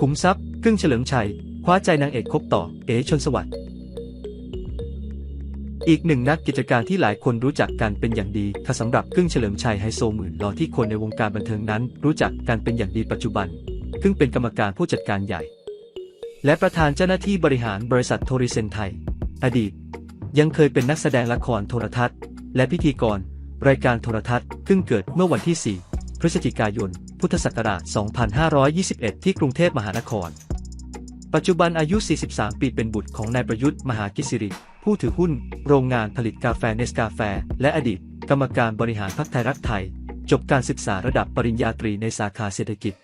ขุมทรัพย์กึ้งเฉลิมชัย คว้าใจนางเอกคบต่อ เอ๋ชนสวัสดิ์อีกหนึ่งนักกิจการที่หลายคนรู้จักกันเป็นอย่างดีค่ะสำหรับกึ้งเฉลิมชัยไฮโซหมื่นลอที่คนในวงการบันเทิงนั้น รู้จักกันเป็นอย่างดีปัจจุบันกึ้งเป็นกรรมการผู้จัดการใหญ่ และประธานเจ้าหน้าที่บริหารบริษัทโทริเซนไทย อดีต ยังเคยเป็นนักแสดงละครโทรทัศน์ และพิธีกร รายการโทรทัศน์กึ้งเกิดเมื่อวันที่ 4 พฤศจิกายน พุทธศักราช 2521 ที่กรุงเทพมหานคร ปัจจุบันอายุ 43 ปีเป็นบุตรของนายประยุทธ์มหากิจสิริ ผู้ถือหุ้น โรงงานผลิตกาแฟเนสกาแฟ และอดีต กรรมการบริหารพรรคไทยรักไทย จบการศึกษาระดับปริญญาตรีในสาขาเศรษฐกิจ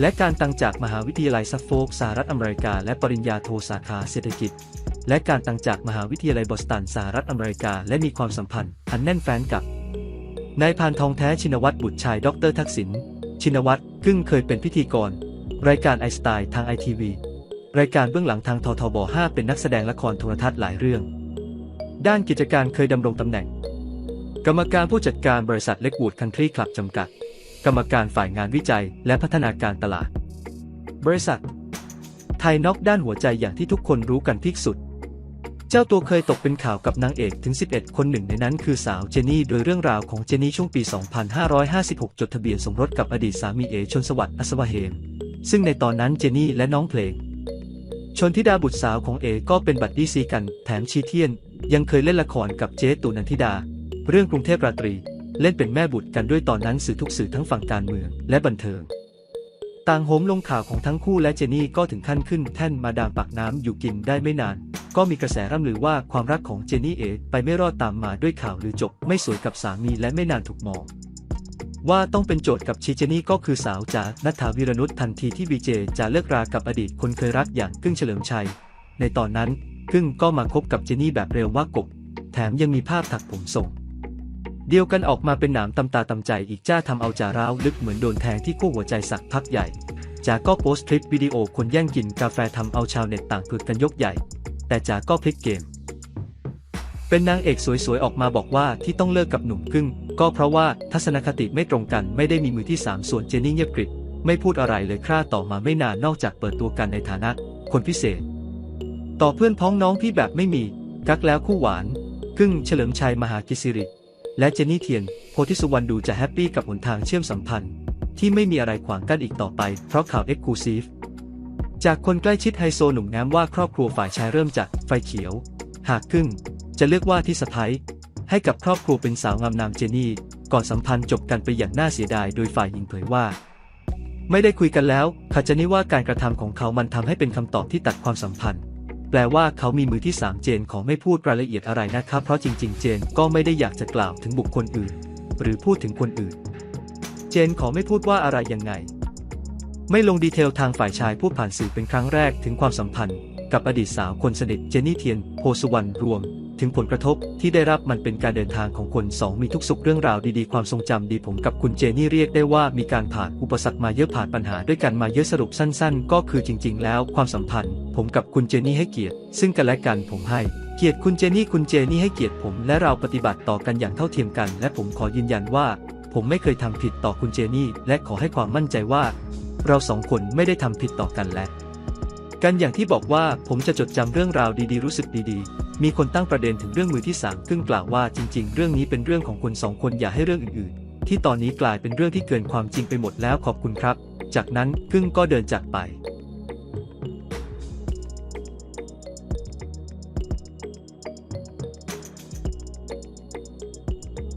และการตังจากมหาวิทยาลัยซัฟโฟกสหรัฐอเมริกา และปริญญาโทสาขาเศรษฐกิจและการตังจากมหาวิทยาลัยบอสตันสหรัฐอเมริกา และมีความสัมพันธ์ อันแน่นแฟ้นกับนายพานทองแท้ชินวัตรบุตรชายดรทักษิณ ชินวัตรกึ่งเคยเป็นพิธีกร รายการไอสไตล์ทางไอทีวีรายการเบื้องหลังทางททบ 5 เป็นนักแสดงละครโทรทัศน์หลายเรื่อง ด้านกิจการเคยดำรงตำแหน่ง กรรมการผู้จัดการบริษัทเล็กวูดคันทรีคลับจำกัด กรรมการฝ่ายงานวิจัยและพัฒนาการตลาด บริษัท ไทยน็อกด้านหัวใจอย่างที่ทุกคนรู้กันที่สุด เจ้าตัวเคยตกเป็นข่าวกับนางเอกถึง 11 คนหนึ่งในนั้นคือสาวเจนี่ โดยเรื่องราวของเจนี่ช่วงปี 2556 จดทะเบียนสมรสกับอดีตสามีเอชนสวัสดิ์อัศวเหม ซึ่งในตอนนั้นเจนี่และน้องเพลง ชนธิดาบุตรสาวของเอก็เป็นบัดดี้ซีกัน แถมชีเทียน ยังเคยเล่นละครกับเจ๊ตูนันทิดา เรื่องกรุงเทพราตรี เล่นเป็นแม่บุตรกันด้วยตอนนั้นสื่อทุกสื่อทั้งฝั่งการเมืองและบันเทิงต่างโหมลงข่าวของทั้งคู่และเจนี่ก็ถึงขั้นขึ้นแท่นมาดามปากน้ำอยู่กินได้ไม่นาน ก็มีกระแสร่ำลือว่าความรักของเจนนี่เอ๋ไปไม่รอดตามมาด้วยข่าวลือจบไม่สวยกับสามีและไม่นานถูกมอง ว่าต้องเป็นโจทย์กับชีเจนี่ก็คือสาวจ๋านัทธาวีรนุชทันทีที่วีเจจะเลิกรากับอดีตคนเคยรักอย่างกึ้งเฉลิมชัย ในตอนนั้นกึ้งก็มาคบกับเจนี่แบบเร็วว่ากบ แถมยังมีภาพถักผมส่ง เดียวกันออกมาเป็นหนามตำตาตำใจอีกจ้าทำเอาจ่าร้าวลึกเหมือนโดนแทงที่คู่หัวใจสักพักใหญ่จ๋าก็โพสต์คลิปวิดีโอคนแย่งกินกาแฟทำเอาชาวเน็ตต่างพึกกันยกใหญ่ แต่จ๋าก็พลิกเกม เป็นนางเอกสวยๆ ออกมาบอกว่าที่ต้องเลิกกับหนุ่มกึ้ง ก็เพราะว่าทัศนคติไม่ตรงกันไม่ได้มีมือที่ 3 ส่วนเจนนี่เงียบกริบไม่พูดอะไรเลยคร่าต่อมาไม่นานนอกจากเปิดตัวกันในฐานะ คนพิเศษ ต่อเพื่อนพ้องน้องพี่แบบไม่มี กักแล้วคู่หวานกึ้งเฉลิมชัยมหากิสิริและเจนนี่เทียน โพธิสุวรรณดูจะแฮปปี้กับหนทางเชื่อมสัมพันธ์ ที่ไม่มีอะไรขวางกั้นอีกต่อไป เพราะข่าวเอ็กซ์คลูซีฟ จากคนใกล้ชิดไฮโซหนุ่มแง้มว่าครอบครัวฝ่ายชายเริ่มจากไฟเขียว หากกึ้งจะเลือกว่าที่สะพ้ายให้กับครอบครัวเป็นสาวงามนามเจนี่ ก่อนสัมพันธ์จบกันไปอย่างน่าเสียดายโดยฝ่ายหญิงเผยว่า ไม่ได้คุยกันแล้วค่ะเจนี่ว่าการกระทำของเขามันทำให้เป็นคำตอบที่ตัดความสัมพันธ์ แปลว่าเขามีมือที่สามเจนขอไม่พูดรายละเอียดอะไรนะครับ เพราะจริง ๆ เจนก็ไม่ได้อยากจะกล่าวถึงบุคคลอื่น หรือพูดถึงคนอื่น เจนขอไม่พูดว่าอะไรยังไง ไม่ลงดีเทลทางฝ่ายชายพูดผ่านสื่อเป็นครั้งแรกถึงความสัมพันธ์ กับอดีตสาวคนสนิทเจนนี่เทียนโพสุวรรณรวม ถึงผลกระทบที่ได้รับมันเป็นการเดินทางของคนสองมีทุกสุขเรื่องราวดีๆความทรงจำดีผมกับคุณเจนี่เรียกได้ว่ามีการผ่านอุปสรรคมาเยอะผ่านปัญหาด้วยกันมาเยอะสรุปสั้น ๆ ก็คือจริง ๆ แล้วความสัมพันธ์ ผมกับคุณเจนี่ให้เกียรติ ซึ่งกันและกันผมให้เกียรติคุณเจนี่คุณเจนี่ให้เกียรติผมและเราปฏิบัติต่อกันอย่างเท่าเทียมกัน และผมขอยืนยันว่า ผมไม่เคยทำผิดต่อคุณเจนี่ และขอให้ความมั่นใจว่า เราสองคนไม่ได้ทำผิดต่อกันและ กันอย่างที่บอกว่าผมจะจดจำเรื่องราวดีๆ รู้สึกดีๆ มีคนตั้งประเด็นถึงเรื่องมือที่สามซึ่งกล่าวว่าจริง ๆ เรื่องนี้เป็นเรื่องของคนสองคนอย่าให้เรื่องอื่นๆ ที่ตอนนี้กลายเป็นเรื่องที่เกินความจริงไปหมดแล้วขอบคุณครับ จากนั้นกึ้งก็เดินจากไป